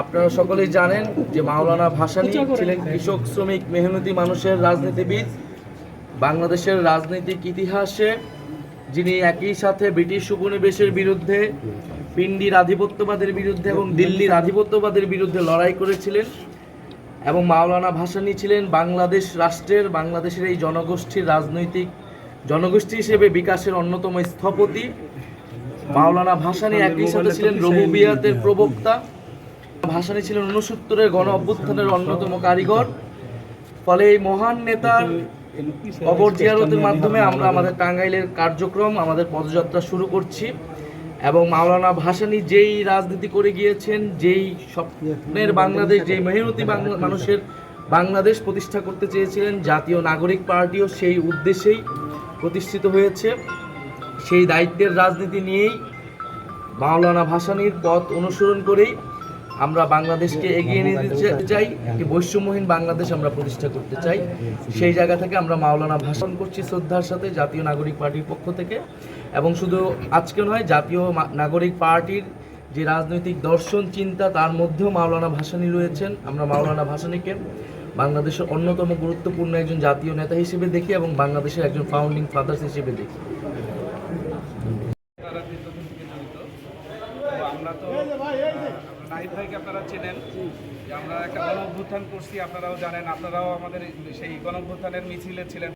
আপনারা সকলেই জানেন যে মাওলানা ভাসানি ছিলেন কৃষক শ্রমিক মেহনতি মানুষের রাজনীতিবিদ। বাংলাদেশের রাজনৈতিক ইতিহাসে যিনি একই সাথে ব্রিটিশ উপনিবেশের বিরুদ্ধে পিন্ডির আধিপত্যবাদের বিরুদ্ধে এবং দিল্লির আধিপত্যবাদের বিরুদ্ধে লড়াই করেছিলেন এবং মাওলানা ভাসানী ছিলেন বাংলাদেশ রাষ্ট্রের বাংলাদেশের এই জনগোষ্ঠীর রাজনৈতিক জনগোষ্ঠী হিসেবে বিকাশের অন্যতম স্থপতি। মাওলানা ভাসানী একই সাথে ছিলেন রবুবিয়াতের প্রবক্তা। ভাসানী ছিলেন উনসত্তরের গণ অভ্যুত্থানের অন্যতম কারিগর। ফলে এই মহান নেতার কবর জিয়ারতের মাধ্যমে আমরা আমাদের টাঙ্গাইলের কার্যক্রম আমাদের পদযাত্রা শুরু করছি। এবং মাওলানা ভাসানি যেই রাজনীতি করে গিয়েছেন, যেই স্বপ্নের বাংলাদেশ, যেই মেহনতি বাংলা- মানুষের বাংলাদেশ প্রতিষ্ঠা করতে চেয়েছিলেন, জাতীয় নাগরিক পার্টিও সেই উদ্দেশ্যেই প্রতিষ্ঠিত হয়েছে। সেই দায়িত্বের রাজনীতি নিয়েই মাওলানা ভাসানির পথ অনুসরণ করেই আমরা বাংলাদেশকে এগিয়ে নিয়ে যেতে চাই, একটি বৈষম্যহীন বাংলাদেশ আমরা প্রতিষ্ঠা করতে চাই। সেই জায়গা থেকে আমরা মাওলানা ভাষণ করছি শ্রদ্ধার সাথে জাতীয় নাগরিক পার্টির পক্ষ থেকে। এবং শুধু আজকে নয়, জাতীয় নাগরিক পার্টির যে রাজনৈতিক দর্শন, চিন্তা, তার মধ্যেও মাওলানা ভাসানী রয়েছেন। আমরা মাওলানা ভাসানীকে বাংলাদেশের অন্যতম গুরুত্বপূর্ণ একজন জাতীয় নেতা হিসেবে দেখি এবং বাংলাদেশের একজন ফাউন্ডিং ফাদার্স হিসেবে দেখি। আমরা তো নাহিদ ভাইকে আপনারা চেনেন। যে আমরা একটা গণ অভ্যুত্থান করছি, আপনারাও জানেন, আপনারাও আমাদের সেই গণ অভ্যুত্থানের মিছিলে ছিলেন।